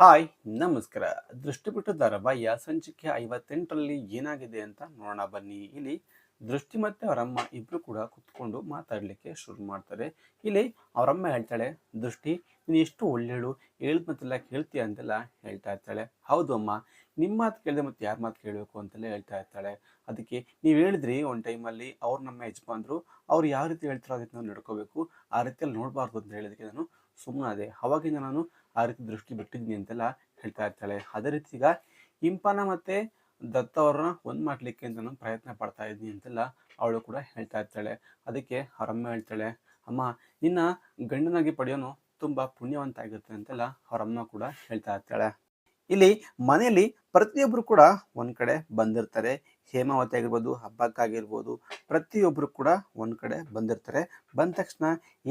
Hi, ನಮಸ್ಕಾರ. ದೃಷ್ಟಿಬಿಟ್ಟು ಧಾರಾವಾಹಿಯ ಸಂಚಿಕೆ ಐವತ್ತೆಂಟರಲ್ಲಿ ಏನಾಗಿದೆ ಅಂತ ನೋಡೋಣ, ಬನ್ನಿ. ಇಲ್ಲಿ ದೃಷ್ಟಿ ಮತ್ತೆ ಅವರಮ್ಮ ಇಬ್ಬರು ಕೂಡ ಕುತ್ಕೊಂಡು ಮಾತಾಡಲಿಕ್ಕೆ ಶುರು ಮಾಡ್ತಾರೆ. ಇಲ್ಲಿ ಅವರಮ್ಮ ಹೇಳ್ತಾಳೆ, ದೃಷ್ಟಿ, ನೀನು ಎಷ್ಟು ಒಳ್ಳೇಳು ಹೇಳಿದ ಮತ್ತೆಲ್ಲ ಕೇಳ್ತೀಯ? ಅಂತೆಲ್ಲ ಹೇಳ್ತಾ ಇರ್ತಾಳೆ. ಹೌದು ಅಮ್ಮ ನಿಮ್ಮ ಮಾತು ಕೇಳಿದೆ ಮತ್ತೆ ಯಾರ ಮಾತು ಕೇಳಬೇಕು? ಅಂತೆಲ್ಲ ಹೇಳ್ತಾ ಇರ್ತಾಳೆ. ಅದಕ್ಕೆ, ನೀವು ಹೇಳಿದ್ರಿ ಒಂದು ಟೈಮಲ್ಲಿ ಅವ್ರು ನಮ್ಮ ಯಜಮಾನ್ರು, ಅವ್ರು ಯಾವ ರೀತಿ ಹೇಳ್ತಾರೋ ಅದಕ್ಕೆ ನಾವು ನಡ್ಕೋಬೇಕು. ಆ ರೀತಿಯಲ್ಲಿ ನೋಡಬಾರ್ದು ಅಂತ ಹೇಳಿದಕ್ಕೆ ನಾನು ಸುಮ್ಮನಾದೆ ಅವಾಗಿಂದ ನಾನು ಆ ರೀತಿ ದೃಷ್ಟಿ ಬಿಟ್ಟಿದ್ದೀನಿ ಅಂತೆಲ್ಲ ಹೇಳ್ತಾ ಇರ್ತಾಳೆ. ಅದೇ ರೀತಿ ಈಗ ಇಂಪನ ಮತ್ತೆ ದತ್ತ ಅವ್ರನ್ನ ಒಂದ್ ಮಾಡ್ಲಿಕ್ಕೆ ಅಂತ ನಾನು ಪ್ರಯತ್ನ ಪಡ್ತಾ ಇದ್ದೀನಿ ಅಂತೆಲ್ಲ ಅವಳು ಕೂಡ ಹೇಳ್ತಾ ಇರ್ತಾಳೆ. ಅದಕ್ಕೆ ಅವರಮ್ಮ ಹೇಳ್ತಾಳೆ, ಅಮ್ಮ, ನಿನ್ನ ಗಂಡನಾಗಿ ಪಡೆಯೋನು ತುಂಬಾ ಪುಣ್ಯವಂತ ಆಗಿರುತ್ತೆ ಅಂತೆಲ್ಲ ಅವರಮ್ಮ ಕೂಡ ಹೇಳ್ತಾ ಇರ್ತಾಳೆ. ಇಲ್ಲಿ ಮನೆಯಲ್ಲಿ ಪ್ರತಿಯೊಬ್ರು ಕೂಡ ಒಂದ್ ಕಡೆ ಬಂದಿರ್ತಾರೆ. ಹೇಮಾವತಿ ಆಗಿರ್ಬೋದು ಹಬ್ಬಕ್ಕಾಗಿರ್ಬೋದು ಪ್ರತಿಯೊಬ್ರು ಕೂಡ ಒಂದ್ ಕಡೆ ಬಂದಿರ್ತಾರೆ. ಬಂದ ತಕ್ಷಣ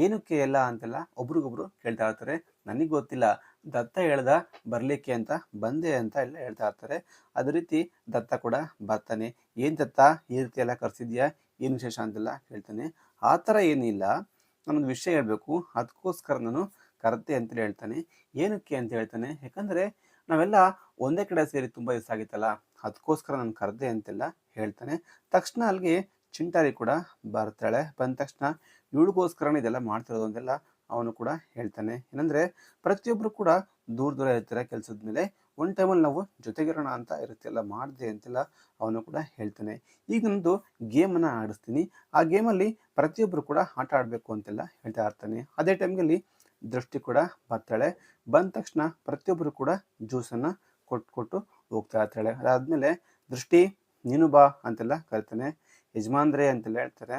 ಏನಕ್ಕೆ ಎಲ್ಲ ಅಂತೆಲ್ಲ ಒಬ್ರಿಗೊಬ್ರು ಕೇಳ್ತಾ ಇರ್ತಾರೆ. ನನಗೆ ಗೊತ್ತಿಲ್ಲ. ದತ್ತ ಹೇಳ್ದ ಬರಲಿಕ್ಕೆ ಅಂತ ಬಂದೆ ಅಂತ ಎಲ್ಲ ಹೇಳ್ತಾ ಇರ್ತಾರೆ. ಅದೇ ರೀತಿ ದತ್ತ ಕೂಡ ಬರ್ತಾನೆ. ಏನು ದತ್ತ? ಈ ರೀತಿ ಎಲ್ಲ ಕರ್ಸಿದ್ಯಾ? ಏನು ವಿಶೇಷ ಅಂತೆಲ್ಲ ಹೇಳ್ತಾನೆ. ಆ ಥರ ಏನಿಲ್ಲ. ನಾನೊಂದು ವಿಷಯ ಹೇಳಬೇಕು. ಅದಕ್ಕೋಸ್ಕರ ನಾನು ಕರೆತೆ ಅಂತೇಳಿ ಹೇಳ್ತಾನೆ. ಏನಕ್ಕೆ ಅಂತ ಹೇಳ್ತಾನೆ. ಯಾಕಂದರೆ ನಾವೆಲ್ಲ ಒಂದೇ ಕಡೆ ಸೇರಿ ತುಂಬ ದಿವಸ ಆಗಿತ್ತಲ್ಲ ಅದಕ್ಕೋಸ್ಕರ ನಾನು ಕರೆದೆ ಅಂತೆಲ್ಲ ಹೇಳ್ತಾನೆ. ತಕ್ಷಣ ಅಲ್ಲಿಗೆ ಚಿಂಟಾರಿ ಕೂಡ ಬರ್ತಾಳೆ. ಬಂದ ತಕ್ಷಣ ಇವಳಿಗೋಸ್ಕರನೇ ಇದೆಲ್ಲ ಮಾಡ್ತಿರೋದು ಅಂತೆಲ್ಲ ಅವನು ಕೂಡ ಹೇಳ್ತಾನೆ. ಏನಂದ್ರೆ ಪ್ರತಿಯೊಬ್ಬರು ಕೂಡ ದೂರ ದೂರ ಇರ್ತಾರೆ ಕೆಲಸದ ಮೇಲೆ. ಒಂದು ಟೈಮಲ್ಲಿ ನಾವು ಜೊತೆಗಿರೋಣ ಅಂತ ಇರುತ್ತೆ, ಎಲ್ಲ ಮಾಡಿದೆ ಅಂತೆಲ್ಲ ಅವನು ಕೂಡ ಹೇಳ್ತಾನೆ. ಈಗ ನಂದು ಗೇಮನ್ನು ಆಡಿಸ್ತೀನಿ. ಆ ಗೇಮಲ್ಲಿ ಪ್ರತಿಯೊಬ್ಬರು ಕೂಡ ಆಟ ಆಡಬೇಕು ಅಂತೆಲ್ಲ ಹೇಳ್ತಾ ಇರ್ತಾನೆ. ಅದೇ ಟೈಮ್ನಲ್ಲಿ ದೃಷ್ಟಿ ಕೂಡ ಬರ್ತಾಳೆ. ಬಂದ ತಕ್ಷಣ ಪ್ರತಿಯೊಬ್ಬರು ಕೂಡ ಜ್ಯೂಸನ್ನು ಕೊಟ್ಟು ಕೊಟ್ಟು ಹೋಗ್ತಾ ಇರ್ತಾಳೆ. ಅದಾದಮೇಲೆ, ದೃಷ್ಟಿ, ನೀನು ಬಾ ಅಂತೆಲ್ಲ ಕರಿತಾನೆ. ಯಜಮಾನ್ರೆ ಅಂತೆಲ್ಲ ಹೇಳ್ತಾರೆ.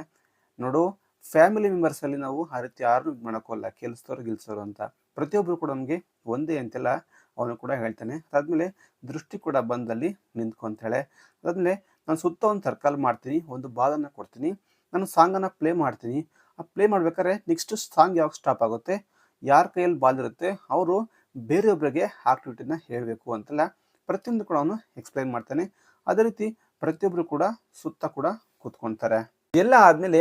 ನೋಡು ಫ್ಯಾಮಿಲಿ ಮೆಂಬರ್ಸ್ ಅಲ್ಲಿ ನಾವು ಆ ರೀತಿ ಯಾರು ಇದು ಮಾಡೋಕ್ಕಲ್ಲ ಕೆಲಸದವ್ರು ಗೆಲ್ಸೋರು ಅಂತ ಪ್ರತಿಯೊಬ್ಬರು ಕೂಡ ನಮಗೆ ಒಂದೇ ಅಂತೆಲ್ಲ ಅವನು ಕೂಡ ಹೇಳ್ತಾನೆ. ಅದಾದಮೇಲೆ ದೃಷ್ಟಿ ಕೂಡ ಬಂದಲ್ಲಿ ನಿಂತ್ಕೊಂತಾಳೆ ಅದಾದಮೇಲೆ ನಾನು ಸುತ್ತ ಒಂದು ಸರ್ಕಲ್ ಮಾಡ್ತೀನಿ, ಒಂದು ಬಾಲನ್ನು ಕೊಡ್ತೀನಿ, ನಾನು ಸಾಂಗನ್ನು ಪ್ಲೇ ಮಾಡ್ತೀನಿ. ಆ ಪ್ಲೇ ಮಾಡ್ಬೇಕಾದ್ರೆ ನೆಕ್ಸ್ಟ್ ಸಾಂಗ್ ಯಾವಾಗ ಸ್ಟಾಪ್ ಆಗುತ್ತೆ, ಯಾರ ಕೈಯಲ್ಲಿ ಬಾಲ್ ಇರುತ್ತೆ, ಅವರು ಬೇರೆಯೊಬ್ಬರಿಗೆ ಆಕ್ಟಿವಿಟಿನ ಹೇಳಬೇಕು ಅಂತೆಲ್ಲ ಪ್ರತಿಯೊಂದು ಕೂಡ ಅವನು ಎಕ್ಸ್ಪ್ಲೈನ್ ಮಾಡ್ತಾನೆ. ಅದೇ ರೀತಿ ಪ್ರತಿಯೊಬ್ಬರು ಕೂಡ ಸುತ್ತ ಕೂಡ ಕೂತ್ಕೊಂತಾರೆ. ಎಲ್ಲ ಆದ್ಮೇಲೆ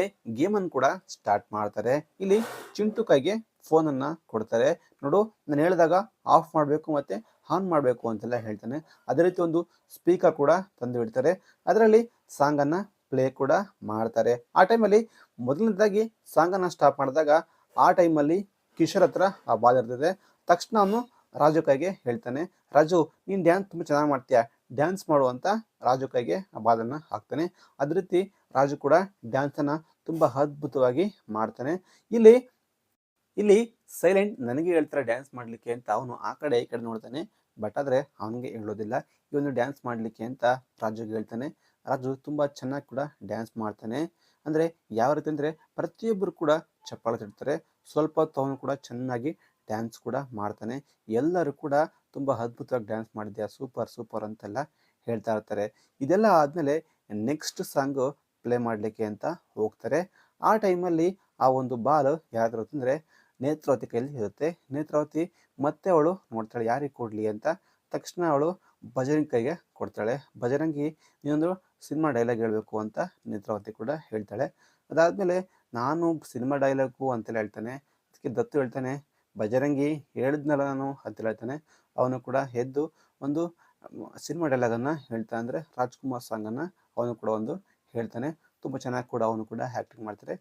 ಅನ್ನು ಕೂಡ ಸ್ಟಾರ್ಟ್ ಮಾಡ್ತಾರೆ. ಇಲ್ಲಿ ಚಿಂಟು ಕೈಗೆ ಫೋನನ್ನು ಕೊಡ್ತಾರೆ. ನೋಡು, ನಾನು ಹೇಳಿದಾಗ ಆಫ್ ಮಾಡಬೇಕು ಮತ್ತೆ ಆನ್ ಮಾಡಬೇಕು ಅಂತೆಲ್ಲ ಹೇಳ್ತಾನೆ. ಅದೇ ರೀತಿ ಒಂದು ಸ್ಪೀಕರ್ ಕೂಡ ತಂದು ಬಿಡ್ತಾರೆ ಅದರಲ್ಲಿ ಸಾಂಗನ್ನು ಪ್ಲೇ ಕೂಡ ಮಾಡ್ತಾರೆ. ಆ ಟೈಮಲ್ಲಿ ಮೊದಲನೇದಾಗಿ ಸಾಂಗನ್ನು ಸ್ಟಾಪ್ ಮಾಡಿದಾಗ ಆ ಟೈಮಲ್ಲಿ ಕಿಶೋರ್ ಹತ್ರ ಆ ಬಾಲ್ ಇರ್ತದೆ. ತಕ್ಷಣ ಅವನು ರಾಜು ಕೈಗೆ ಹೇಳ್ತಾನೆ, ರಾಜು, ನೀನು ಡ್ಯಾನ್ಸ್ ತುಂಬ ಚೆನ್ನಾಗಿ ಮಾಡ್ತೀಯ? ಡ್ಯಾನ್ಸ್ ಮಾಡುವಂಥ ರಾಜು ಕೈಗೆ ಆ ಬಾಲನ್ನು ಹಾಕ್ತಾನೆ. ಅದೇ ರೀತಿ ರಾಜು ಕೂಡ ಡ್ಯಾನ್ಸನ್ನು ತುಂಬ ಅದ್ಭುತವಾಗಿ ಮಾಡ್ತಾನೆ. ಇಲ್ಲಿ ಇಲ್ಲಿ ಸೈಲೆಂಟ್ ನನಗೆ ಹೇಳ್ತಾರೆ ಡ್ಯಾನ್ಸ್ ಮಾಡಲಿಕ್ಕೆ ಅಂತ ಅವನು ಆ ಕಡೆ ಈ ಕಡೆ ನೋಡ್ತಾನೆ. ಬಟ್ ಆದರೆ ಅವನಿಗೆ ಹೇಳೋದಿಲ್ಲ. ಇವನು ಡ್ಯಾನ್ಸ್ ಮಾಡಲಿಕ್ಕೆ ಅಂತ ರಾಜು ಹೇಳ್ತಾನೆ. ರಾಜು ತುಂಬ ಚೆನ್ನಾಗಿ ಕೂಡ ಡ್ಯಾನ್ಸ್ ಮಾಡ್ತಾನೆ. ಅಂದರೆ ಯಾವ ರೀತಿ ಅಂದರೆ ಪ್ರತಿಯೊಬ್ಬರು ಕೂಡ ಚಪ್ಪಾಳೆ ತಿಡ್ತಾರೆ ಸ್ವಲ್ಪ ಹೊತ್ತು ಅವನು ಕೂಡ ಚೆನ್ನಾಗಿ ಡ್ಯಾನ್ಸ್ ಕೂಡ ಮಾಡ್ತಾನೆ. ಎಲ್ಲರೂ ಕೂಡ ತುಂಬ ಅದ್ಭುತವಾಗಿ ಡ್ಯಾನ್ಸ್ ಮಾಡಿದ್ಯಾ? ಸೂಪರ್ ಸೂಪರ್ ಅಂತೆಲ್ಲ ಹೇಳ್ತಾ ಇರ್ತಾರೆ. ಇದೆಲ್ಲ ಆದಮೇಲೆ ನೆಕ್ಸ್ಟ್ ಸಾಂಗು ಪ್ಲೇ ಮಾಡಲಿಕ್ಕೆ ಅಂತ ಹೋಗ್ತಾರೆ. ಆ ಟೈಮಲ್ಲಿ ಆ ಒಂದು ಬಾಲ್ ಯಾರಾದ್ರೂ ಅಂದರೆ ನೇತ್ರಾವತಿ ಕೈಯಲ್ಲಿ ಇರುತ್ತೆ. ನೇತ್ರಾವತಿ ಮತ್ತೆ ಅವಳು ನೋಡ್ತಾಳೆ, ಯಾರಿಗೆ ಕೊಡಲಿ? ಅಂತ. ತಕ್ಷಣ ಅವಳು ಭಜರಂಗಿ ಕೈಗೆ ಕೊಡ್ತಾಳೆ. ಬಜರಂಗಿ ನೀನೊಂದು ಸಿನಿಮಾ ಡೈಲಾಗ್ ಹೇಳಬೇಕು ಅಂತ ನೇತ್ರಾವತಿ ಕೂಡ ಹೇಳ್ತಾಳೆ. ಅದಾದಮೇಲೆ ನಾನು ಸಿನಿಮಾ ಡೈಲಾಗು ಅಂತೆಲ್ಲ ಹೇಳ್ತಾನೆ. ಅದಕ್ಕೆ ದತ್ತು ಹೇಳ್ತಾನೆ. ಬಜರಂಗಿ ಹೇಳಿದ್ನಲ್ಲ ನಾನು ಅಂತ ಹೇಳ್ತಾನೆ. ಅವನು ಕೂಡ ಎದ್ದು ಒಂದು ಸಿನಿಮಾ ಡೈಲಾಗನ್ನು ಹೇಳ್ತಾ ಅಂದರೆ ರಾಜ್ಕುಮಾರ್ ಸಾಂಗನ್ನು ಅವನು ಕೂಡ ಒಂದು ಹೇಳ್ತಾನೆ. ತುಂಬ ಚೆನ್ನಾಗಿ ಕೂಡ ಅವನು ಕೂಡ ಆ್ಯಕ್ಟಿಂಗ್ ಮಾಡ್ತಾರೆ.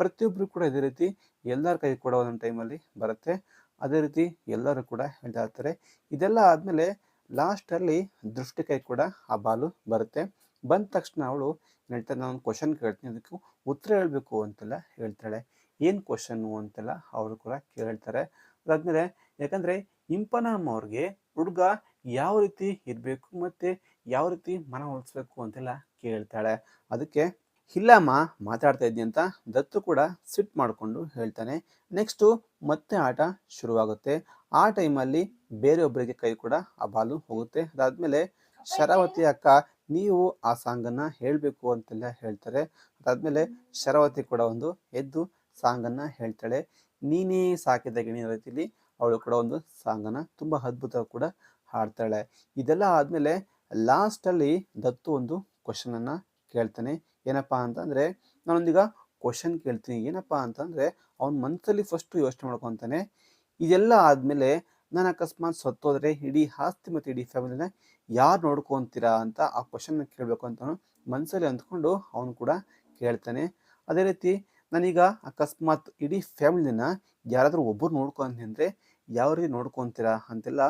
ಪ್ರತಿಯೊಬ್ಬರು ಕೂಡ ಇದೇ ರೀತಿ ಎಲ್ಲರ ಕೈ ಕೂಡ ಒಂದೊಂದು ಟೈಮಲ್ಲಿ ಬರುತ್ತೆ. ಅದೇ ರೀತಿ ಎಲ್ಲರೂ ಕೂಡ ಹೇಳ್ತಾ ಇರ್ತಾರೆ. ಇದೆಲ್ಲ ಆದಮೇಲೆ ಲಾಸ್ಟಲ್ಲಿ ದೃಷ್ಟಿ ಕೈ ಕೂಡ ಆ ಬಾಲು ಬರುತ್ತೆ. ಬಂದ ತಕ್ಷಣ ಅವಳು ಹೇಳ್ತಾನೆ ನಾನು ಕ್ವಶನ್ ಕೇಳ್ತೀನಿ, ಅದಕ್ಕೆ ಉತ್ತರ ಹೇಳಬೇಕು ಅಂತೆಲ್ಲ ಹೇಳ್ತಾಳೆ. ಏನು ಕ್ವಶನ್ನು ಅಂತೆಲ್ಲ ಅವರು ಕೂಡ ಕೇಳ್ತಾರೆ. ಅದಾದ್ಮೇಲೆ ಯಾಕಂದರೆ ಇಂಪನಾಮ್ ಅವ್ರಿಗೆ ಹುಡುಗ ಯಾವ ರೀತಿ ಇರಬೇಕು ಮತ್ತು ಯಾವ ರೀತಿ ಮನ ಉಳಿಸ್ಬೇಕು ಅಂತೆಲ್ಲ ಕೇಳ್ತಾಳೆ. ಅದಕ್ಕೆ ಇಲ್ಲಮ್ಮ ಮಾತಾಡ್ತಾ ಇದ್ದೀನಿ ಅಂತ ದತ್ತು ಕೂಡ ಸಿಟ್ ಮಾಡಿಕೊಂಡು ಹೇಳ್ತಾನೆ. ನೆಕ್ಸ್ಟು ಮತ್ತೆ ಆಟ ಶುರುವಾಗುತ್ತೆ. ಆ ಟೈಮಲ್ಲಿ ಬೇರೆಯೊಬ್ಬರಿಗೆ ಕೈ ಕೂಡ ಆ ಬಾಲು ಹೋಗುತ್ತೆ. ಅದಾದಮೇಲೆ ಶರಾವತಿ ಅಕ್ಕ, ನೀವು ಆ ಸಾಂಗನ್ನು ಹೇಳಬೇಕು ಅಂತೆಲ್ಲ ಹೇಳ್ತಾರೆ. ಅದಾದಮೇಲೆ ಶರಾವತಿ ಕೂಡ ಒಂದು ಎದ್ದು ಸಾಂಗನ್ನು ಹೇಳ್ತಾಳೆ. ನೀನೇ ಸಾಕಿದ ಗಿಣಿಯ ರೀತಿಯಲ್ಲಿ ಅವಳು ಕೂಡ ಒಂದು ಸಾಂಗನ್ನು ತುಂಬ ಅದ್ಭುತ ಕೂಡ ಹಾಡ್ತಾಳೆ. ಇದೆಲ್ಲ ಆದಮೇಲೆ ಲಾಸ್ಟಲ್ಲಿ ದತ್ತು ಒಂದು ಕ್ವಶನನ್ನು ಕೇಳ್ತಾನೆ. ಏನಪ್ಪ ಅಂತಂದರೆ, ನಾನೊಂದೀಗ ಕ್ವಶನ್ ಕೇಳ್ತೀನಿ. ಏನಪ್ಪ ಅಂತಂದರೆ, ಅವನ ಮನಸ್ಸಲ್ಲಿ ಫಸ್ಟು ಯೋಚನೆ ಮಾಡ್ಕೊತಾನೆ. ಇದೆಲ್ಲ ಆದಮೇಲೆ ನಾನು ಅಕಸ್ಮಾತ್ ಸತ್ತೋದ್ರೆ ಇಡೀ ಆಸ್ತಿ ಮತ್ತು ಇಡೀ ಫ್ಯಾಮಿಲಿನ ಯಾರು ನೋಡ್ಕೊತೀರಾ ಅಂತ ಆ ಕ್ವಶನ್ನ ಕೇಳಬೇಕು ಅಂತ ಮನಸ್ಸಲ್ಲಿ ಅಂದ್ಕೊಂಡು ಅವನು ಕೂಡ ಕೇಳ್ತಾನೆ. ಅದೇ ರೀತಿ ನಾನೀಗ ಅಕಸ್ಮಾತ್ ಇಡೀ ಫ್ಯಾಮಿಲಿನ ಯಾರಾದರೂ ಒಬ್ಬರು ನೋಡ್ಕೊಂತಂದರೆ ಯಾವ ರೀತಿ ನೋಡ್ಕೊತೀರಾ ಅಂತೆಲ್ಲ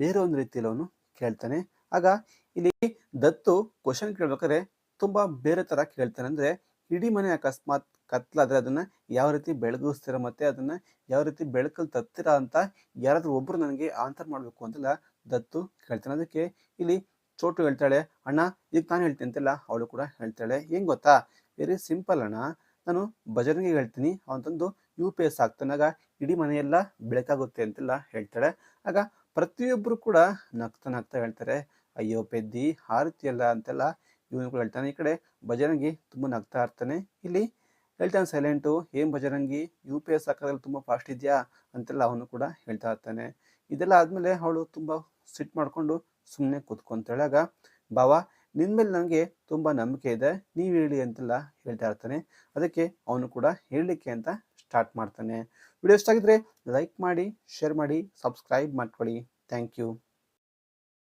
ಬೇರೆ ಒಂದು ರೀತಿಯಲ್ಲಿ ಅವನು ಕೇಳ್ತಾನೆ. ಆಗ ಇಲ್ಲಿ ದತ್ತು ಕ್ವಶನ್ ಕೇಳ್ಬೇಕಾದ್ರೆ ತುಂಬ ಬೇರೆ ಥರ ಕೇಳ್ತಾನೆ. ಅಂದರೆ ಇಡೀ ಮನೆ ಅಕಸ್ಮಾತ್ ಕತ್ಲಾದರೆ ಅದನ್ನು ಯಾವ ರೀತಿ ಬೆಳಗಿಸ್ತೀರಾ ಮತ್ತು ಅದನ್ನು ಯಾವ ರೀತಿ ಬೆಳಕಲ್ಲಿ ತತ್ತೀರಾ ಅಂತ ಯಾರಾದರೂ ಒಬ್ಬರು ನನಗೆ ಆನ್ಸರ್ ಮಾಡಬೇಕು ಅಂತೆಲ್ಲ ದತ್ತು ಕೇಳ್ತಾನೆ. ಅದಕ್ಕೆ ಇಲ್ಲಿ ಚೋಟು ಹೇಳ್ತಾಳೆ, ಅಣ್ಣ, ಈಗ ನಾನು ಹೇಳ್ತೀನಿ ಅಂತೆಲ್ಲ ಅವಳು ಕೂಡ ಹೇಳ್ತಾಳೆ. ಹೆಂಗೆ ಗೊತ್ತಾ? ವೆರಿ ಸಿಂಪಲ್ ಅಣ್ಣ. ನಾನು ಭಜನೆಗೆ ಹೇಳ್ತೀನಿ. ಅವನು ತಂದು ಯು ಪಿ ಎಸ್ ಹಾಕ್ತಾನಾಗ ಇಡೀ ಮನೆಯೆಲ್ಲ ಬೆಳಕಾಗುತ್ತೆ ಅಂತೆಲ್ಲ ಹೇಳ್ತಾಳೆ. ಆಗ ಪ್ರತಿಯೊಬ್ಬರು ಕೂಡ ನಗ್ತಾ ನಗ್ತಾ ಹೇಳ್ತಾರೆ. ಅಯ್ಯೋ, ಪೆದ್ದಿ ಹಾರುತ್ತಿಯಲ್ಲ ಅಂತೆಲ್ಲ ಇವನು ಕೂಡ ಹೇಳ್ತಾನೆ. ಈ ಕಡೆ ಭಜರಂಗಿ ತುಂಬ ನಗ್ತಾ ಇರ್ತಾನೆ. ಇಲ್ಲಿ ಹೇಳ್ತಾನೆ ಸೈಲೆಂಟು ಏನು ಭಜರಂಗಿ ಯು ಪಿ ಎಸ್ ಹಾಕೋದ್ರಲ್ಲಿ ತುಂಬ ಫಾಸ್ಟ್ ಇದೆಯಾ? ಅಂತೆಲ್ಲ ಅವನು ಕೂಡ ಹೇಳ್ತಾ ಇರ್ತಾನೆ. ಇದೆಲ್ಲ ಆದಮೇಲೆ ಅವಳು ತುಂಬ ಸಿಟ್ ಮಾಡಿಕೊಂಡು ಸುಮ್ಮನೆ ಕೂತ್ಕೊಂತಾಳೆ. ಆಗ, ಬಾವ ನಿನ್ನ ಮೇಲೆ ನನಗೆ ತುಂಬ ನಂಬಿಕೆ ಇದೆ, ನೀವು ಹೇಳಿ ಅಂತೆಲ್ಲ ಹೇಳ್ತಾ ಇರ್ತಾನೆ. ಅದಕ್ಕೆ ಅವನು ಕೂಡ ಹೇಳಲಿಕ್ಕೆ ಅಂತ ಸ್ಟಾರ್ಟ್ ಮಾಡ್ತಾನೆ. ವಿಡಿಯೋ ಇಷ್ಟ ಆಗಿದ್ರೆ ಲೈಕ್ ಮಾಡಿ ಶೇರ್ ಮಾಡಿ ಸಬ್ಸ್ಕ್ರೈಬ್ ಮಾಡ್ಕೊಳ್ಳಿ. Thank you